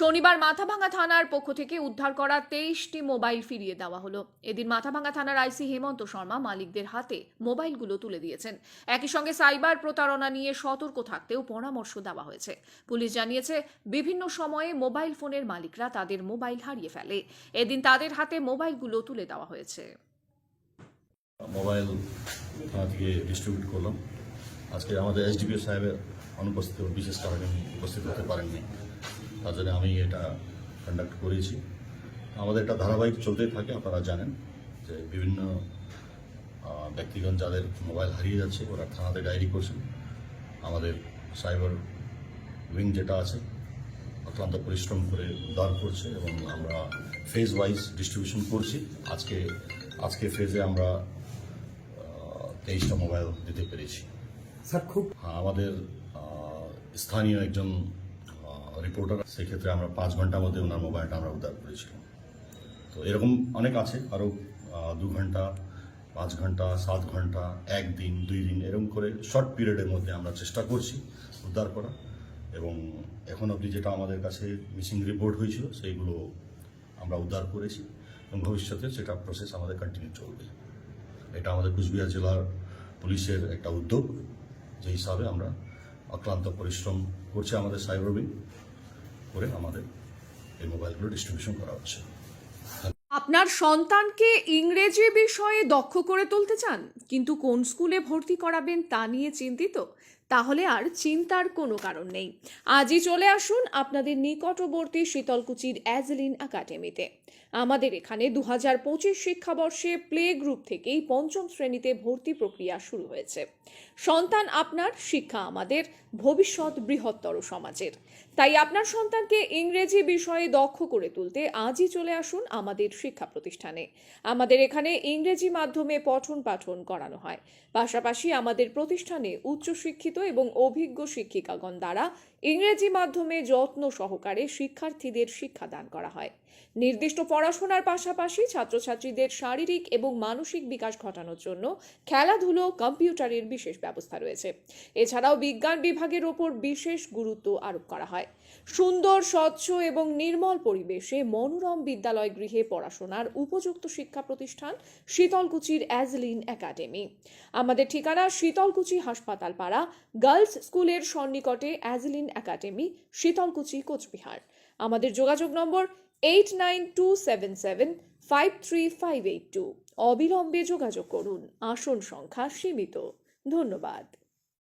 শনিবার মাথাভাঙ্গা থানার পক্ষ থেকে উদ্ধার করা তেইশটি মোবাইল ফিরিয়ে দেওয়া হলো। এদিন মাথাভাঙ্গা থানার আইসি হেমন্ত শর্মা মালিকদের হাতে মোবাইলগুলো তুলে দিয়েছেন। একই সঙ্গে সাইবার প্রতারণা নিয়ে সতর্ক থাকতেও পরামর্শ দেওয়া হয়েছে। পুলিশ জানিয়েছে, বিভিন্ন সময়ে মোবাইল ফোনের মালিকরা তাদের মোবাইল হারিয়ে ফেলে। এদিন তাদের হাতে মোবাইলগুলো তুলে দেওয়া হয়েছে। মোবাইল থেকে ডিস্ট্রিবিউট করলাম। আজকে আমাদের এসডিপিও সাহেবের অনুপস্থিত, বিশেষ কারণে উপস্থিত হতে পারেননি তার জন্য আমি এটা কন্ডাক্ট করেছি। আমাদের একটা ধারাবাহিক চলতেই থাকে আপনারা জানেন যে বিভিন্ন ব্যক্তিগণ যাদের মোবাইল হারিয়ে যাচ্ছে ওরা থানাতে ডায়েরি করছেন। আমাদের সাইবার উইং যেটা আছে অক্লান্ত পরিশ্রম করে উদ্ধার করছে এবং আমরা ফেজ ওয়াইজ ডিস্ট্রিবিউশন করছি। আজকে আজকে ফেজে আমরা তেইশটা মোবাইল দিতে পেরেছি। স্যার খুব হ্যাঁ, আমাদের স্থানীয় একজন রিপোর্টার সেক্ষেত্রে আমরা পাঁচ ঘণ্টার মধ্যে ওনার মোবাইলটা আমরা উদ্ধার করেছিলাম। তো এরকম অনেক আছে আরও দু ঘণ্টা, পাঁচ ঘণ্টা, সাত ঘণ্টা একদিন দুই দিন, এরকম করে শর্ট পিরিয়ডের মধ্যে আমরা চেষ্টা করছি উদ্ধার করা। এবং এখন অবধি যেটা আমাদের কাছে মিসিং রিপোর্ট হয়েছিল, সেইগুলো আমরা উদ্ধার করেছি এবং ভবিষ্যতে সেটা প্রসেস আমাদের কন্টিনিউ চলবে। এটা আমাদের কুচবিহার জেলার পুলিশের একটা উদ্যোগ, যে হিসাবে আমরা অক্লান্ত পরিশ্রম করছে আমাদের সাইবার উইং করে আমাদের এই মোবাইলগুলো ডিস্ট্রিবিউশন করা হচ্ছে। আপনার সন্তানকে ইংরেজি বিষয়ে দক্ষ করে তুলতে চান, কিন্তু কোন স্কুলে ভর্তি করাবেন তা নিয়ে চিন্তিত, তাহলে আর চিন্তার কোনো কারণ নেই। আজই চলে আসুন আপনাদের নিকটবর্তী শীতলকুচির অ্যাজলিন একাডেমিতে। আমাদের এখানে দু হাজার পঁচিশ শিক্ষাবর্ষে প্লে গ্রুপ থেকেই পঞ্চম শ্রেণীতে ভর্তি প্রক্রিয়া শুরু হয়েছে। সন্তান আপনার, শিক্ষা আমাদের, ভবিষ্যৎ বৃহত্তর সমাজের। তাই আপনার সন্তানকে ইংরেজি বিষয়ে দক্ষ করে তুলতে আজই চলে আসুন আমাদের শিক্ষা প্রতিষ্ঠানে। আমাদের এখানে ইংরেজি মাধ্যমে পঠন পাঠন করানো হয়। পাশাপাশি আমাদের প্রতিষ্ঠানে উচ্চশিক্ষিত এবং অভিজ্ঞ শিক্ষিকাগণ দ্বারা ইংরেজি মাধ্যমে যত্ন সহকারে শিক্ষার্থীদের শিক্ষাদান করা হয়। নির্দিষ্ট পড়াশোনার পাশাপাশি ছাত্রছাত্রীদের শারীরিক এবং মানসিক বিকাশ ঘটানোর জন্য খেলাধুলো, কম্পিউটারের বিশেষ ব্যবস্থা রয়েছে। এছাড়াও বিজ্ঞান বিভাগের ওপর বিশেষ গুরুত্ব আরোপ করা হয়। সুন্দর, স্বচ্ছ এবং নির্মল পরিবেশে মনোরম বিদ্যালয় গৃহে পড়াশোনার উপযুক্ত শিক্ষা প্রতিষ্ঠান শীতলকুচির অ্যাজলিন একাডেমি। আমাদের ঠিকানা শীতলকুচি হাসপাতাল পাড়া, গার্লস স্কুলের সন্নিকটে অ্যাজলিন একাডেমি, শীতলকুচি, কোচবিহার। আমাদের যোগাযোগ নম্বর eight nine two seven seven five three five eight two অবিলম্বে যোগাযোগ করুন। আসন সংখ্যা সীমিত। ধন্যবাদ।